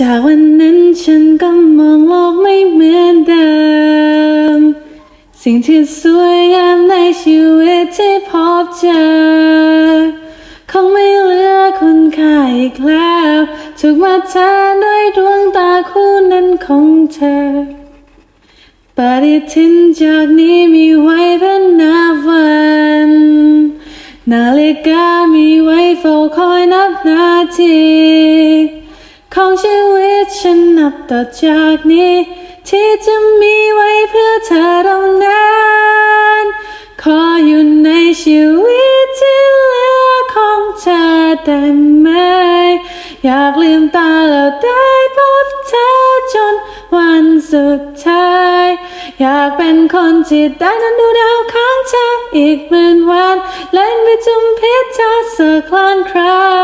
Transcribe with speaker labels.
Speaker 1: จากวันนั้นฉันก็มองโลกไม่เหมือนเดิม สิ่งที่สวยงามในชีวิตที่พบเจอ คงไม่เหลือคุณค่าอีกแล้วถูกมาแทนด้วยดวงตาคู่นั้นของเธอ ปฏิทินจากนี้มีไว้เพื่อนับวันนาฬิกามีไว้เฝ้าคอยนับนาที ของชีวิตฉันนับต่อจากนี้ ที่จะมีไว้เพื่อเธอเท่านั้น ขออยู่ในชีวิตที่เหลือของเธอได้ไหม อยากลืมตาแล้วได้พบเธอจนวันสุดท้าย อยากเป็นคนที่ได้นั้นดูดาวข้างเธออีกหมื่นวัน เล่นไปจุมพิษเธอสักล้านครั้ง